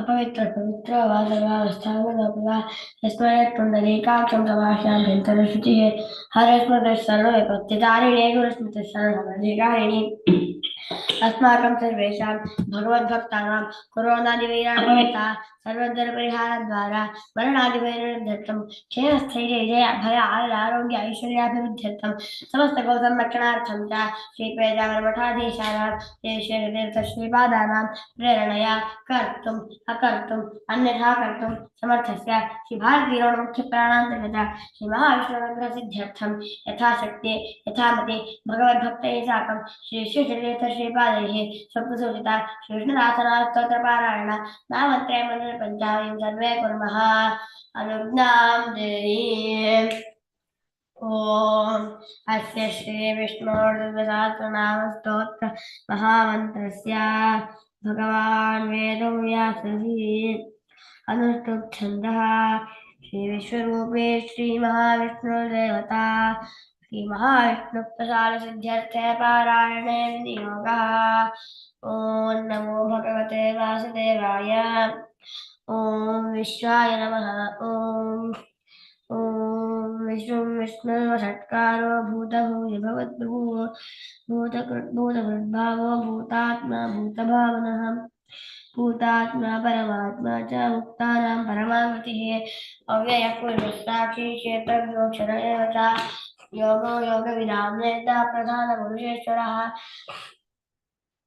अपवित्र, पवित्र वा सर्वावस्थानमपि वा यस्मत् पुण्डरीकाक्षं समाश्याभ्यन्तरशुचिः हरस्मृतिः सर्वविपत्तिदारिणे गुरुस्मृतिः सर्वमधिकारिणी अस्माकं सर्वेषां भगवद्भक्तानां कोरोनादिवैराग्यता सर्वोत्तरपरिहारद्वारा मरणादिवैरर्थं क्षेमस्थैर्य जय अभय आयुर आरोग्य ऐश्वर्याभिवृद्ध्यर्थं समस्तगौसंरक्षणार्थं च श्रीपेजावरमठाधीशानां श्रीपादानां प्रेरणया कर्तुम् अकर्तुम् अन्यथा कर्तुं समर्थस्य श्रीभारतीयोमुख्यप्राणान्तर्गत श्रीमहाविष्णुमन्त्रसिद्ध्यर्थं यथाशक्ति यथामति भगवद्भक्तैः साकं श्री श्रीचरित श्रीपादैः स्वप्नसूचिता श्रीकृष्णदासनास्तोत्रपारायण नामत्रयमन्त्र पञ्चावयं सर्वे कुर्मः अनुज्ञां देहि ॐ अस्य श्रीविष्णोर्दुर्गसहस्रनामस्तोत्र महामन्त्रस्य भगवान् वेदव्यासजी अनुष्टुप् छन्दः श्रीविश्वरूपे श्रीमहाविष्णुर्देवता श्रीमहाविष्णुप्रसादसिद्ध्यर्थे पारायणे विनियोगः ॐ नमो भगवते वासुदेवाय ॐ विश्वाय नमः। ॐ ॐ विष्णुं विष्णुर्वषट्कारो भूतभूय भवद्भू भूतकृद्भूतभृद्भावो भूतात्मा भूतभावनः। भूतात्मा परमात्मा च मुक्तानां परमागतिः। अव्ययः पुरुषसाक्षी क्षेत्रज्ञोक्षर एव च। योगो योगविदां नेता प्रधानपुरुषेश्वरः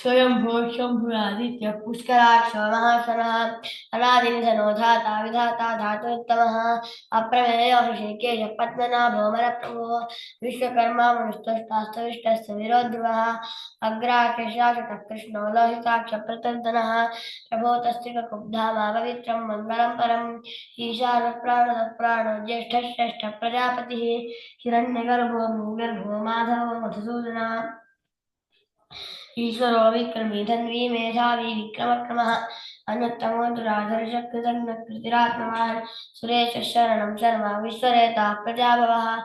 स्वयंभो शम्भुरादित्यः पुष्कराक्षो महासनः अनादिनिधनो धाता विधाता धातुत्तमः। अप्रमेयो मरप्रभो विश्वकर्मा मनुस्तष्टास्तविष्टस्य विरोध्रुवः। अग्राकेशाशतः कृष्णो लोहिताक्षप्रतर्दनः प्रभो तस्य कुब्धामा पवित्रं मङ्गलं परम्। ईशानः प्राणदः ज्येष्ठः श्रेष्ठः प्रजापतिः। हिरण्यगर्भो भूगर्भो माधवो ईश्वरो विक्रमी धन्वी मेधावी विक्रमक्रमः दुराधर्षकृतज्ञकृतिरात्मवान् सुरेश शरण शर्मा विश्वरेता प्रजाभवः।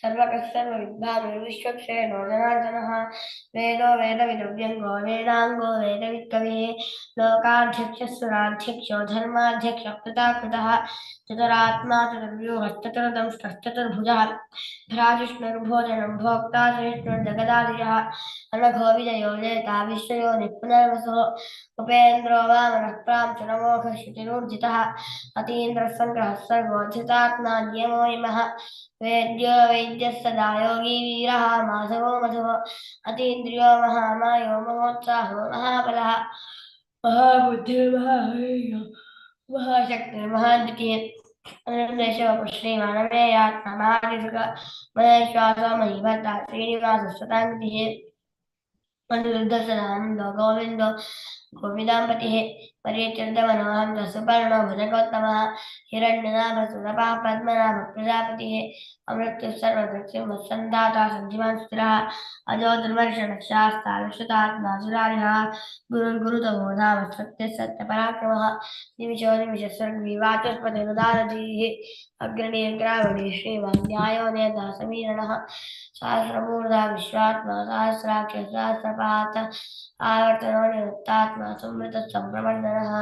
सर्वकः सर्वविद्वान् जनार्दनः वेदो वेदविदव्यङ्गो वेदाङ्गो वेदवित्कविः लोकाध्यक्षः धर्माध्यक्षः कृताकृतः चतुरात्मा चतुर्व्यूहश्चतुर्दंष्टश्चतुर्भुजः भ्राजिष्णुर्भोजनं भोक्ता श्रेष्ठुर्जगदादिजः अनघो विजयो नेता विश्वयो निपुनर्वसो उपेन्द्रो वामनः प्रां शुचिरूर्जितः अतीन्द्रः सङ्ग्रहः सर्वोऽधितात्मा नियमो इमः वेद्यो वैद्यः सदा योगी वीरः माधवो मधवो अतीन्द्रियो महामायो महोत्साहो महाबलः। महाबुद्धिर्महावीर्यो महाशक्तिर्महाद्वितीय अनुदेशवपु श्रीमानवेयात्मा महादिसुख महेश्वासो महीभद्रा श्रीनिवासस्वताङ्गिः मनुरुद्धसदानन्दो गोविन्दो गोविदाम्पतिः परिचर्दमनोहं सुपर्णो भुजगोत्तमः हिरण्यनाभसुरपः पद्मनाभ प्रजापतिः अमृत्युः सर्वदृक्सिंहसन्धाता सञ्जीवान् स्थिरः अजो दुर्वर्षणशास्ता विश्रुतात्मा सुरारिः गुरुर्गुरुतमो नाम सत्यः सत्यपराक्रमः निमिषो निमिषस्वर्गीवाचस्पतिरुदारधीः अग्रणीर्ग्रावणी श्रीमान् न्यायो नेता समीरणः सहस्रमूर्धा विश्वात्मा, सहस्राक्ष सहस्रपात आवर्तनो निरुक्तात्मा संवृतः सम्प्रमर्दनः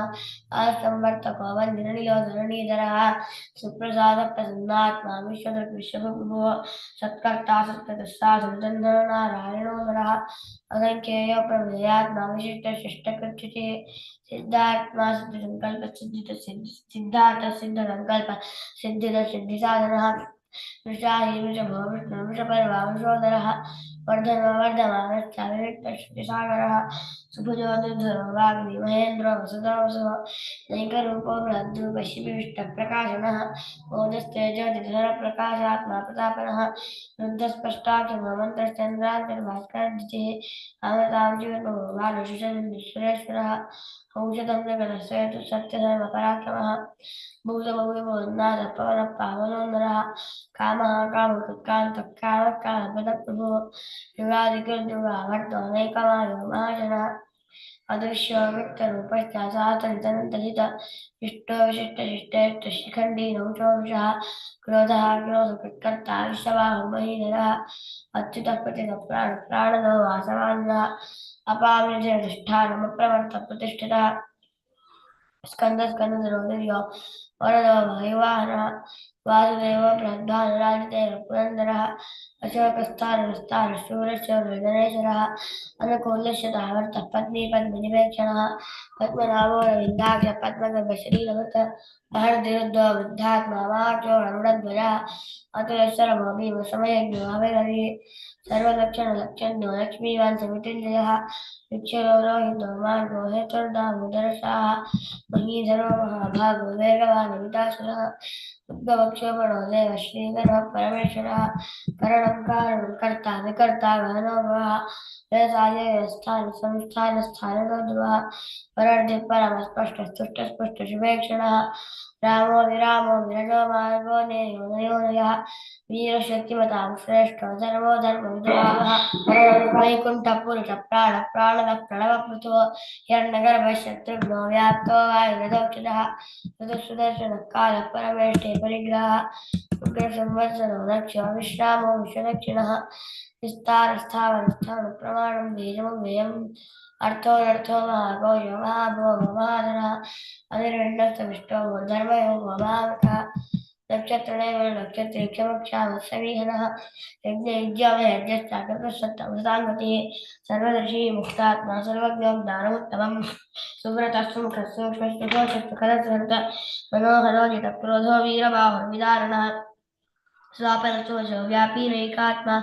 असंवर्तको वन्दिननिलो धरणीधरः सुप्रसादप्रसन्नात्मा विश्वदृक् विश्वभुभुः सत्कर्ता सत्कृतस्साधुर्जन्धनो नारायणो नरः असङ्ख्येयो प्रमेयात्मा विशिष्टशिष्टकृत्युचिः सिद्धात्मा सिद्धिसङ्कल्प सिद्धित सिद्धार्थ सिद्धसङ्कल्प सिद्धिद सिद्धिसाधनः वृषाहि वृषभो विष्णु वृषपर्वा वृषोदरः वर्धनो वर्धमानश्चाविविक्तश्रुतिसागरः सुभुजो दुर्धरो वाग्मी महेन्द्रो वसुतो वसुः नैकरूपो बृहद्रूपशिविष्टप्रकाशनः ओजस्तेजोतिधरप्रकाशात्मा प्रतापनः रुद्रस्पष्टाक्षमन्त्रश्चन्द्रान्तर्भास्करद्युतिः अमृतां जीवनो बालशिशुरेश्वरः औषधं तु सत्यधर्मपराक्रमः भूतभव्यभोन्नाथपवनपावनोन्दरः कामः कामकृत्कान्तः कामः कामपदप्रभुः युगादिकृद्युगावर्तनैकमायो अदृश्यो व्यक्तरूपश्चासातरितनन्तहित इष्टो विशिष्टशिष्टेष्टशिखण्डी नौचोविषः क्रोधः क्रोधकृत्कर्ता विश्वबाहु महीधरः अच्युतः प्रतितः प्राण प्राणदो वासवान्यः अपामिजयधिष्ठानमप्रवर्त प्रतिष्ठितः। स्कन्दस्कन्दधरो वरदो वायुवाहनः वासुदेवो बृहद्भानुराजितेव पुरन्दरः अशोकस्थानविस्तारशूरशूरगणेश्वरः अनुकूल्यश्यतावर्तः पत्नी पद्मनिवेक्षणः पद्मनाभो रविन्दाक्ष पद्मगर्भशरीरवृत महर्दिरुद्धो वृद्धात्मा माचोररुणध्वजः अतुलेश्वरमो भीमसमयज्ञो हविरवि सर्वलक्षणलक्षण्यो लक्ष्मीवान् समितिञ्जयः विक्षरो रोहितो मार्गो हेतुर्दामोदरशाः महीधरो महाभागो वेगवान् वितासुरः उद्भवक्षोभणो देव श्रीधरः परमेश्वरः कर्ता विकर्ता गहनो भवः व्यवसाय व्यवस्थान संस्थान स्थानतो ध्रुवः परर्धि रामो विरामो विरजो मार्गो नेयो नयोनयः वीरशक्तिमतां श्रेष्ठो धर्मो धर्मविदुरावः वैकुण्ठपुरुष प्राण प्राणदः प्रणवपृथो हिरण्यगर्भशत्रुघ्नो व्याप्तो वायुरथोक्षितः। चतुर्सुदर्शनः कालः परमेष्ठे परिग्रहः। उग्रसंवत्सरो दक्षो विश्रामो विश्वदक्षिणः। विस्तारस्थावरस्थाणु प्रमाणं बीजमव्ययम्। महागौर्य महाभोग महाधनः अनिर्विण्डस्तविष्टो धर्मयो महावतः नक्षत्रणैव नक्षत्रे क्षमक्षामः समीहनः यज्ञयज्ञामयज्ञश्चाकृतसत्तमृताङ्गतिः सर्वदर्शी मुक्तात्मा सर्वज्ञो ज्ञानमुत्तमम् सुव्रतः सुमुखः सूक्ष्मस्तुतोषस्तुखदस्वृत मनोहरो जितक्रोधो वीरबाहुर्विदारणः व्यापी नैकात्मा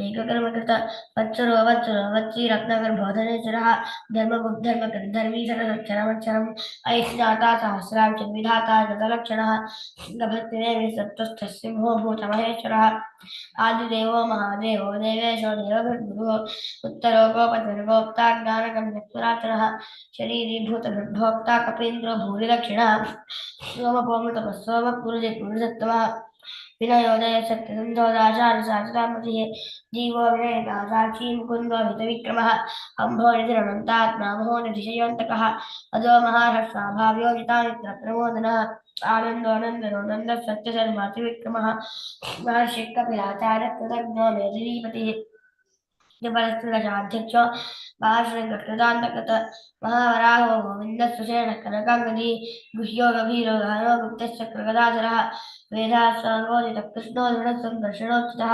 एककर्मकृत वत्सरो वत्सरो वत्सी रत्नगर्भोधनेश्वरः धर्मबुद्धर्मकृद्धर्मी सरसक्षरमक्षरम् ऐस्नाता सहस्रां च विधाता गतलक्षणः गभक्तिदेवी सत्त्वस्थः, सिंहो, भूतमहेश्वरः, आदिदेवो, महादेवो, देवेशो देवभृद्गुरुः उत्तरो शरीरी भूतभृद्भोक्ता कपीन्द्रो, भूरिदक्षिणः, सोमपोमृतपः सोमपुरुजे पुरुषत्तमः विनयोदय सत्यसन्धोदाचारसाचितामतिः जीवो विनयिता साक्षी मुकुन्दो हितविक्रमः अम्भोनिधिरनन्तात्मा महोनिधिशयोऽन्तकः अजो महारस्वाभाव्योजितामित्रप्रमोदनः आनन्दोऽनन्दनो नन्दः सत्यशर्मातिविक्रमः महर्षिः कपिलाचार्यकृतज्ञो मेधिनीपतिः जबलस्त्रदशाध्यक्षो महाश्रीकृतान्तकृत महावराहो गोविन्दस्वशेण कनकाङ्गदी गुह्यो गभीरो गहनो गुप्तश्चक्रगदाधरः वेदास्वाङ्गोदितः कृष्णो दृढसंघर्षणोचितः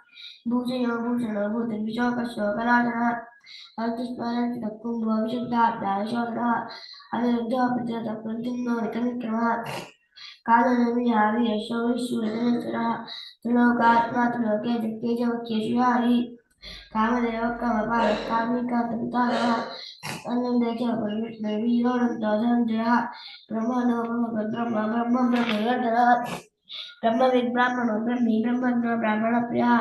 பூஜையோபூஷணோ பூதவிஜோ கஷோகராஜன அத்துஸ்மரந்தக்கும் பவிஷந்தாப்தாயசோகரா அதிருத்தோபத்திரத பிரதின்னோ விதவிக்ரம காலநமி யாவி யசோ விஸ்வதனசுரா துலோகாத்மா துலோகே திக்கேஜவக்கேஷு யாரி காமதேவ கமபால காமிகா தந்தாரா அனந்தேஜ பரவிஷ்ணவி யோனம் தோதந்திரா பிரம்மணோ பிரம்ம பிரம்ம பிரம்ம பிரம்ம ब्रह्मी ब्रह्मज्ञो ब्राह्मणप्रियः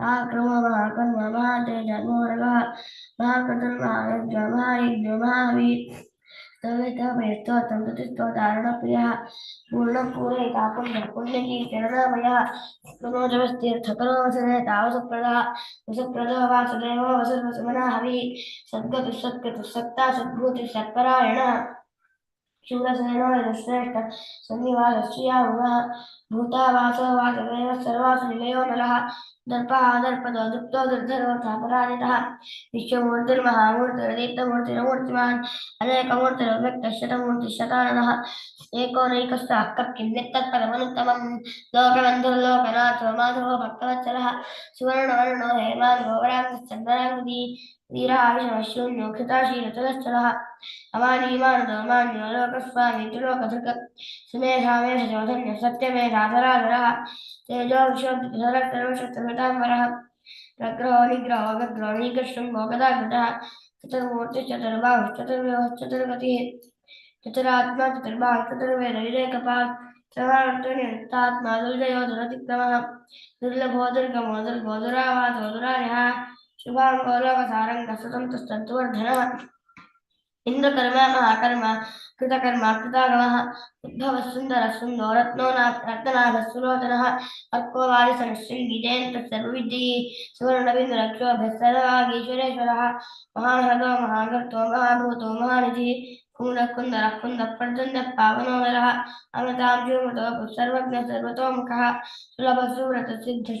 महाक्रमो महाकर्म महातेज महारगः महाकतर् महायज्ञ महावीर तवेतः प्रयस्तोत्रं ततिस्तोतारणप्रियः पूर्णं पूरयिता पुण्यं पुण्यकीर्तननामयः मनोजवस्तीर्थकरो वसने तावसप्रदः वसप्रदो वासुदेवो वसुर्वसुमना हविः सद्गतुः सत्कृतुः सत्ता सद्भूतिः सत्परायणः शूरसेनो यश्रेष्ठ सन्निवासश्रियामुगः भूतावासो वासुदेवः सर्वासु निलयो नलः दर्पः, दर्पदो दुप्तो दुर्धरो चापराजितः विश्वमूर्तिर्महामूर्तिर्दीप्तमूर्तिरमूर्तिमान् अनेकमूर्तिरव्यक्तशतमूर्तिशताननः एको नैकस्तः कक्किं नित्यत्पदमनुत्तमं लोकबन्धुर्लोकनाथो माधवो भक्तवत्सलः सुवर्णवर्णो हेमाङ्गो वराङ्गश्चन्द्राङ्गदी वीराविषमशून्यो कृताशीलतलश्चलः अमानीमानदो मान्यो, लोकस्वामी, त्रिलोकधृक। सुमेधामेशोधन्यः सत्यमेधाधराधरः तेजो विशोद्धरः प्रग्रहो निग्रहो गग्रहो निकर्षङ्गो गदागतः चतुर्मूर्तिश्चतुर्बाहुश्चतुर्व्यूहः चतुर्गतिः चतुरात्मा चतुर्बाहुः चतुर्वेदविवेकपात् दुर्जयो दुरतिक्रमः दुर्लभो दुर्गमो दुर्गो दुरावासो दुरार्यः शुभाङ्गो लोकसारङ्गः इन्द्रकर्मा महाकर्म कृतकर्मा, कृतागमः उद्भवः सुन्दरः सुन्दो रत्नो रत्नाभः सुलोचनः अर्को वारिसनः शृङ्गिजेन्द्रः सर्वविद्यैः सुवर्णबिन्दुरक्षोभ्यः सर्वागीश्वरेश्वरः महाहृदो महागर्तो, महाभूतो, महानिधिः कुन्दः कुन्दरः कुन्दः पर्जन्यः पावनो नरः अमृतांशुमृतो सर्वज्ञः सर्वतोमुखः सुलभः सुव्रतः सिद्धः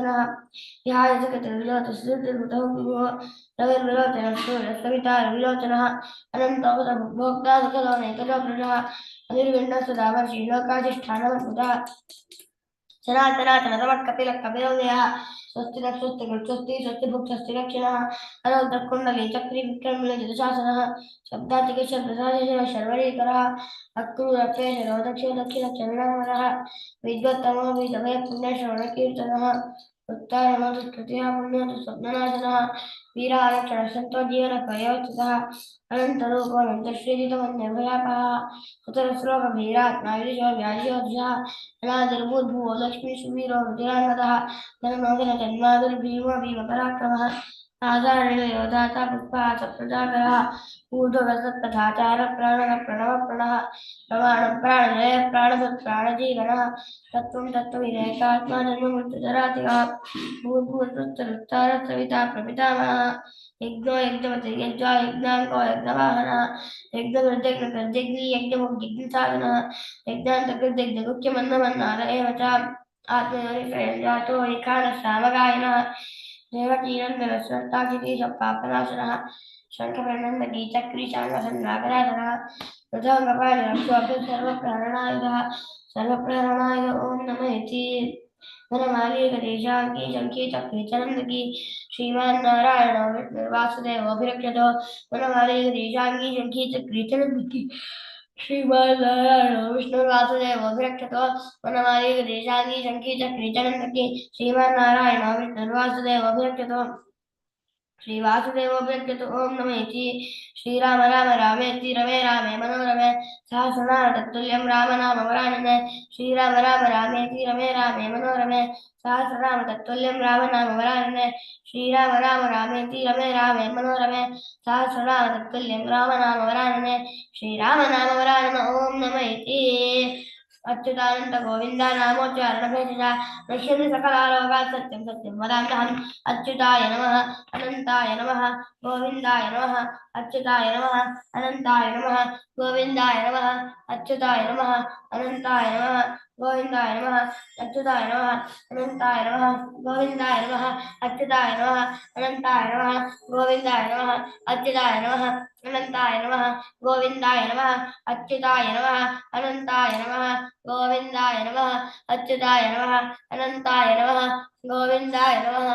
अभिप्रायप्रियारोरप्रीतिवर्धनः ध्याय जगतिर्विलोचस्रुतिर्भुतौ विभो रविर्विलोचनः सूर्यस्तवितारविलोचनः अनन्तोक्तभोक्ता सकलो नैकलो वृषः अनिर्विण्णः सदा वर्षी लोकाधिष्ठानमद्भुतः सनातनातनतमः कपिलः स्वस्ति न स्वस्ति स्वस्ति स्वस्ति भुक् स्वस्ति रक्षिणः अनन्तकुण्डली चक्री विक्रमशासनः शब्दातिकशब्दसाधिशः शर्वरीकरः अक्रूरप्रेषणो दक्षिण दक्षिणचरणामरः विद्वत्तमो विधवय पुण्यश्रवणकीर्तनः उत्तारणो दुष्कृतिः पुण्यो स्वप्ननाशनः वीरारक्षणः सन्तो जीवनपयोचितः अनन्तरूपोऽनन्तश्रीजितमन्यभयापः कुतरश्लोकभीरात्मा विदिशो अनादिर्भूद्भुवो लक्ष्मीसुवीरो रुधिरान्वतः धर्मोदनजन्मादुर्भीमो भीमपराक्रमः आधारणो दाता पुष्पः सप्रजाकरः ऊर्ध्वगसत्तथाचार प्राणः प्रणवप्रणः प्रमाणं प्राणजय प्राणभत् प्राणजीवनः तत्त्वं तत्त्वविदेकात्मा जन्ममृत्युजरातिकः भूद्भूतृत्तरुत्तारः सविता प्रपितामहः यज्ञो यज्ञवति यज्ञा यज्ञाङ्को यज्ञवाहनः यज्ञकृत्यज्ञकृत्यग्नि यज्ञमुग्यज्ञसाधनः यज्ञान्तकृत्यज्ञगुख्यमन्नमन्नाद एव च आत्मयोनिजातो एकानः शङ्खवर्णन्दकी चक्रीशाङ्गसन्नागराधनः रथोङ्गपाणिरक्षोऽपि सर्वप्रहरणायुधः सर्वप्रहरणाय ॐ नम। इति। वनमालीगदेशाङ्गी शङ्खी चक्री चनन्दकी श्रीमान् नारायणो विष्णुर्वासुदेवोऽभिरक्षतो वनमालीगदेशाङ्गी शङ्खी चक्री चनन्दकी श्रीमान् नारायणो विष्णुर्वासुदेवोऽभिरक्षतो नारायणो विष्णुर्वासुदेवोऽभिरक्षतो श्रीवासुदेवोऽभ्यर्थ्यत ॐ नमेति श्रीराम राम रामेति रमे रामे तत्तुल्यं राम नाम वरानने श्रीराम राम रामेति रमे रामे तत्तुल्यं राम नाम वरानने श्रीराम राम रामेति रमे रामे मनोरमे। सहस्रनाम तत्तुल्यं राम नाम ॐ नम इति। अच्युतानन्द गोविन्द नामोच्चारणभेषजा नश्यन्ति सकलारोगात् सत्यं सत्यं वदाम्यहम् अच्युताय नमः अनन्ताय नमः गोविन्दाय नमः अर्चिताय नम अनंताय नम गोविंदय नम, अच्युताय नम अनंताय नम गोविंदय नम, अच्युताय नम अनंताय नम गोविंदय नम, अच्युताय नम अनंताय नम गोविंदय नम, अच्युताय नम अनंताय नम गोविंदय नम, अच्युताय नम अनंताय नम गोविंदय नम, अच्युताय नम अनंताय नम गोविंदय नम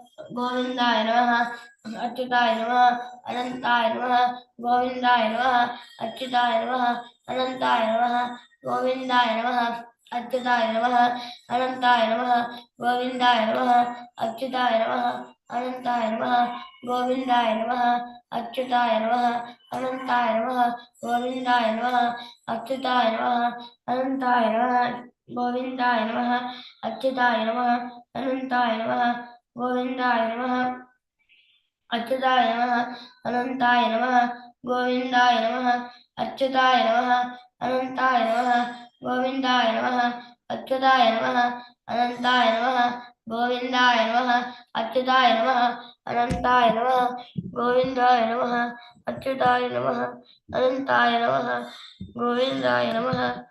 गोविन्दाय नमः। अच्युताय नमः। अनन्ताय नमः। गोविन्दाय नमः। अच्युताय नमः। अनन्ताय नमः। गोविन्दाय नमः। अच्युताय नमः। अनन्ताय नमः। गोविन्दाय नमः। अच्युताय नमः। अनन्ताय नमः। गोविन्दाय नमः। अच्युताय नमः। अनन्ताय नमः। गोविन्दाय नमः। अच्युताय नमः। अनन्ताय नमः। गोविन्दाय नमः। अच्युताय नमः। अनन्ताय नमः। गोविन्दाय नमः। अच्युताय नमः। अनन्ताय नमः। गोविन्दाय नमः। अच्युताय नमः। अनन्ताय नमः। गोविन्दाय नमः। अच्युताय नमः। अनन्ताय नमः। गोविन्दाय नमः। अच्युताय नमः। अनन्ताय नमः। गोविन्दाय नमः। अच्युताय नमः। अनन्ताय नमः। गोविन्दाय नमः।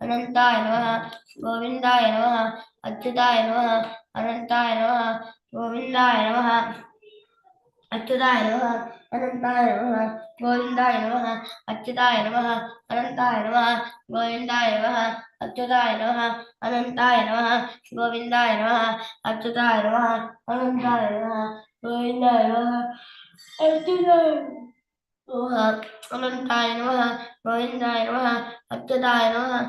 अनन्ताय नमः। गोविन्दाय नमः। अच्युताय नमः। अनन्ताय नमः। गोविन्दाय नमः। अच्युताय नमः। अनन्ताय नमः। गोविन्दाय नमः। अच्युताय नमः। अनन्ताय नमः। गोविन्दाय नमः। अच्युताय नमः। अनंताय नमः। गोविन्दाय नमः। अच्युताय नमः। अनन्ताय नमः। गोविन्दाय नमः। अच्युताय नमः। अनन्ताय नमः। गोविन्दाय नमः। अच्युताय नमः।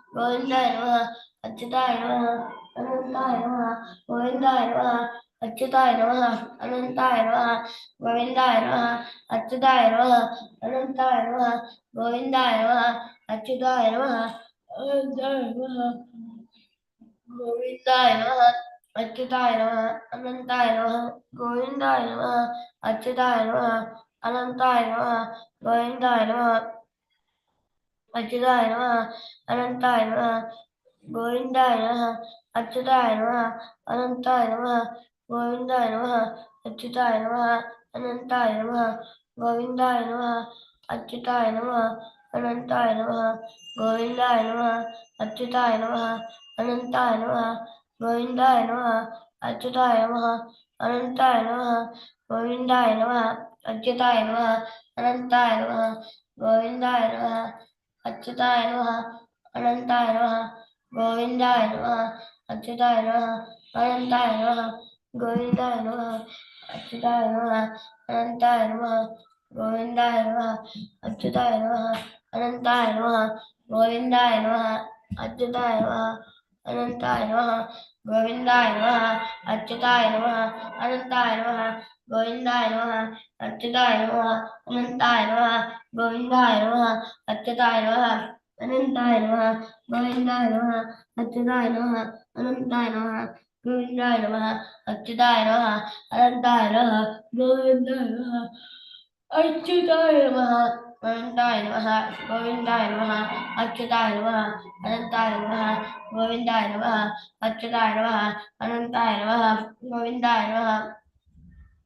ഗോവിന്ദായവ അച്യുതായവ അനന്തായവ ഗോവിന്ദായവ അച്യുതായവ അനന്തായവ ഗോവിന്ദായവ അച്യുതായവ അനന്തായവ ഗോവിന്ദായവ അച്യുതായവ അനന്തായവ ഗോവിന്ദായവ అచ్యుతాయ నమ అనంతాయ నమ గోవిందాయ నమ అచ్యుతాయ నమ అనంతాయ నమ గోవిందాయ నమ 間違いな、あなたいな、強引だいな、あっちだいな、あなたいな、強引だいな、あっちだいな、あなたいな、強引だいな、あっちだいな、あなたいな、強引だいな、あっちだいな、あなたいな、強引だいな、あっちだいな、あなたいな、強引だいな、あっちだいな、あなたいな、強引だいな、அச்சுதாய நமஹ அனந்தாய நமஹ கோவிந்தாய நமஹ அச்சுதாய நமஹ அனந்தாய நமஹ கோவிந்தாய நமஹ அச்சுதாய நமஹ அனந்தாய நமஹ கோவிந்தாய நமஹ அச்சுதாய நமஹ அனந்தாய நமஹ கோவிந்தாய நமஹ அச்சுதாய நமஹ அனந்தாய நமஹ கோவிந்தாய நமஹ அச்சுதாய நமஹ அனந்தாய நமஹ గోవిందాయ అచ్యుతాయ అనంతాయ గోవిందాయ అచ్యుతాయ అనంతాయ గోవిందాయ అచ్యుతాయ అనంతాయ గోవిందాయ అచ్యుతాయ అనంతాయ గోవిందాయ అచ్యుతాయ గోవిందాయ గోవిందాయ అచ్యుతాయ అనంతాయ గోవిందాయ అచ్యుతాయ అనంతాయ గోవిందాయ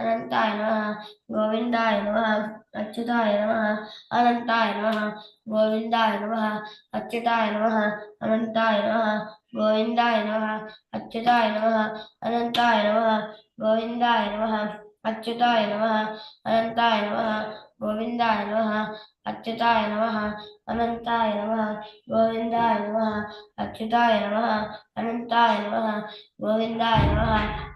अनंताय नमः, गोविंदाय नमः, अच्युताय नमः, अनंताय नमः, गोविंदाय नमः, अच्युताय नमः, अनंताय नमः, गोविंदाय नमः, अच्युताय नमः, अनंताय नमः, गोविंदाय नमः, अच्युताय नमः, अनंताय नमः, गोविंदाय नमः, अच्युताय नमः, अनंताय नमः, गोविंदाय नमः, अच्युताय नमः, अनंताय नमः, गोविंदाय नमः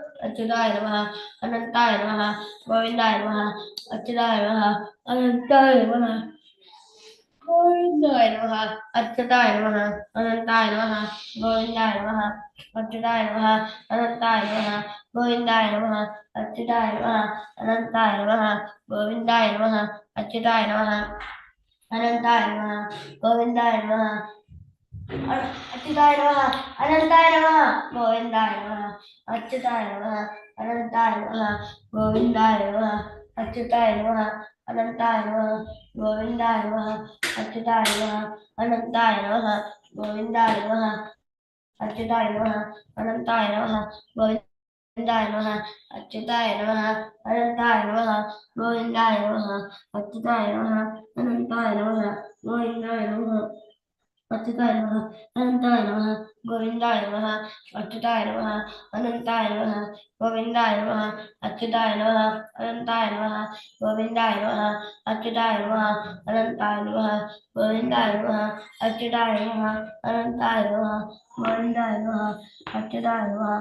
అచ్చుదాయ నమ అనంతాయ నమ గోవిందాయ నమ అచ్చుదాయ నమ అనంతాయ నమ గోవిందాయ నమ అచ్చుదాయ నమ అనంతాయ నమ గోవిందాయ నమ అచ్చుదాయ నమ అనంతాయ నమ గోవిందాయ నమ అచ్చుదాయ నమ అనంతాయ నమ గోవిందాయ నమ అచ్చుదాయ నమ అనంతాయ నమ గోవిందాయ నమ అచ్యుతాయనమ అనంతాయనమ గోవిందాయనమ అచ్యుతాయనమ అనంతాయనమ గోవిందాయనమ అచ్యుతాయనమ అనంతాయనమ గోవిందాయనమ అచ్యుతాయనమ అనంతాయనమ గోవిందాయనమ అచ్యుతాయనమ అనంతాయనమ గోవిందాయనమ అచ్యుతాయనమ అనంతాయనమ గోవిందాయనమ అచ్యుతాయనమ అనంతాయనమ గోవిందాయనమ 間違いなく、反対な गोविंदाय नमः, अच्युताय नमः अनंताय नमः, गोविंदाय नमः, अच्युताय नमः अनंताय नमः, गोविंदाय नमः, अच्युताय नमः अनंताय नमः, गोविंदाय नमः, अच्युताय नमः अनंताय नमः, गोविंदाय नमः, अच्युताय नमः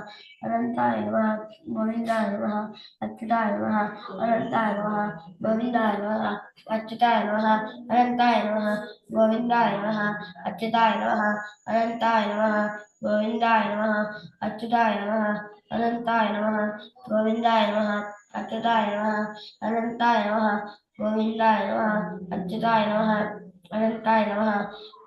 अनंताय नमः, गोविंदाय नमः, अच्युताय नमः अनंताय नमः, गोविंदाय नमः, अच्युताय नमः अनंताय नमः, गोविंदाय नमः, अच्युताय नमः अनंताय नमः गोविंदाय नमः, अच्युताय नमः अनंताय नमः, गोविंदाय नमः, अच्युताय नमः अनंताय नमः, गोविंदाय नमः, अच्युताय नमः अनंताय नमः,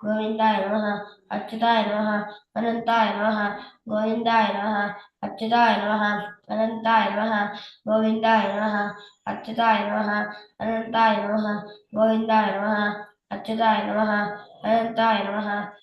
गोविंदाय नमः, अच्युताय नमः अनंताय नमः, गोविंदाय नमः, अच्युताय नमः अनंताय नमः, गोविंदाय नमः, अच्युताय नमः अनंताय नमः, गोविंदाय नमः, अच्युताय नमः अनंताय नमः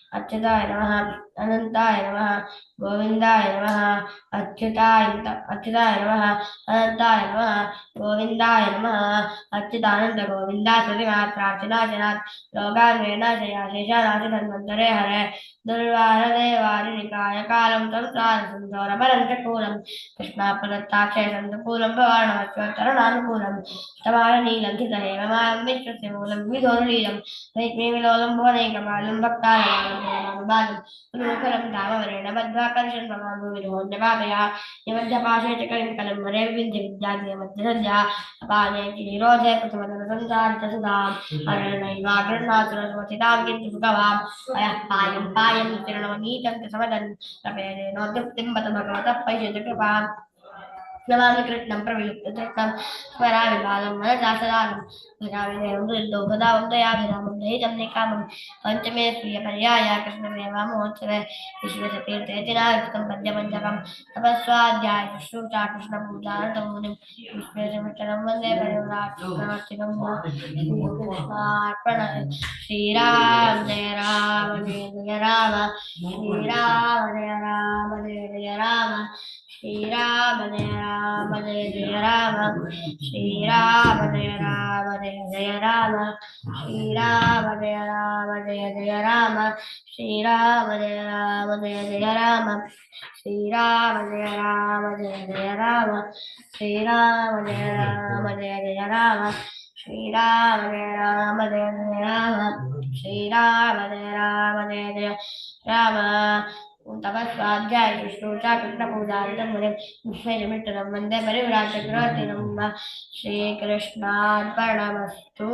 अच्युताय नमः, अनन्ताय नमः, गोविन्दाय नमः, अच्युताय अच्युताय नमः, अनन्ताय नमः, गोविन्दाय नमः अच्युतानन्दगोविन्दा श्रीमात्रार्चनाशनात् लोकान्वेनाशयाशेषानाशि धन्वन्तरे हरे। दुर्वारदेवारिकाय कालं तं सारसुन्दोरपरं चकूलं कृष्णापदत्ताक्षय सन्दकूलं भवानमस्योत्तरणानुकूलं तमालनीलं हितहेममालं विश्वस्य मूलं विधोरुलीलं वैक्मीविलोलं भुवनैकमालं भक्तालयं नूकरं नामवरेण बद्ध्वाकर्षन् मम भूमिनो नमामया निबद्धपाशे च कलिं कलं वरे विन्ध्यविद्यादे मध्यसद्या अपाने निरोधे प्रथमदनसन्धारितसुधाम् अरणैवाकृण्णातुरसमथितां किन्तु सुखवाम् अयः पायं पायं तिरणमनीतं च समदन् प्रपेदेनोद्युक्तिं बत भगवतः पश्यति कृपाम् ನಮಾಮಿ ಪ್ರವಿಲುಪ್ತತೆ ತಂ ಪರಾವಿಭಾಗಂ ಮನದಾಸದಾನಂ ಭಜಾಮಿ ದೇವಂ ದುರ್ಲೋ ಭದಾವಂ ದಯಾಭಿರಾಮಂ ದಹಿತಂ ನಿಕಾಮಂ ಪಂಚಮೇ ಪ್ರಿಯ ಪರ್ಯಾಯ ಕೃಷ್ಣಮೇವಾ ಮಹೋತ್ಸವೆ ವಿಶ್ವೇಶ ತೀರ್ಥ ಯತಿರಾಯುಕ್ತಂ ಪದ್ಯ ಪಂಚಕಂ ತಪಸ್ವಾಧ್ಯಾಯ ಶುಶ್ರೂಷಾ ಕೃಷ್ಣ ಪೂಜಾನ ತಮೂನಿಂ ವಿಶ್ವೇಶ ವಿಠಲಂ ವಂದೇ ಪರಿವರಾಕ್ಷಣಾರ್ಥಿನಂ ಕೃಷ್ಣಾರ್ಪಣ ಶ್ರೀರಾಮ ಜಯ ರಾಮ ಜಯ ಜಯ ರಾಮ ಶ್ರೀರಾಮ ಜಯ ರಾಮ ಜಯ ಜಯ ರಾಮ जय राम श्रीराम जय राम जय जय राम श्रीराम जय राम जय जय राम श्रीराम जय राम जय जय राम श्रीराम जय राम जय जय राम श्रीराम जय राम जय जय राम श्रीराम जय राम जय जय राम श्रीराम जय राम जय जय राम श्रीराम जय राम जय जय राम श्रीराम जय राम जय जय राम तपस्वाध्याय शुश्रूषा कृष्णपूजान्तमुनिं श्रीकृष्णार्पणमस्तु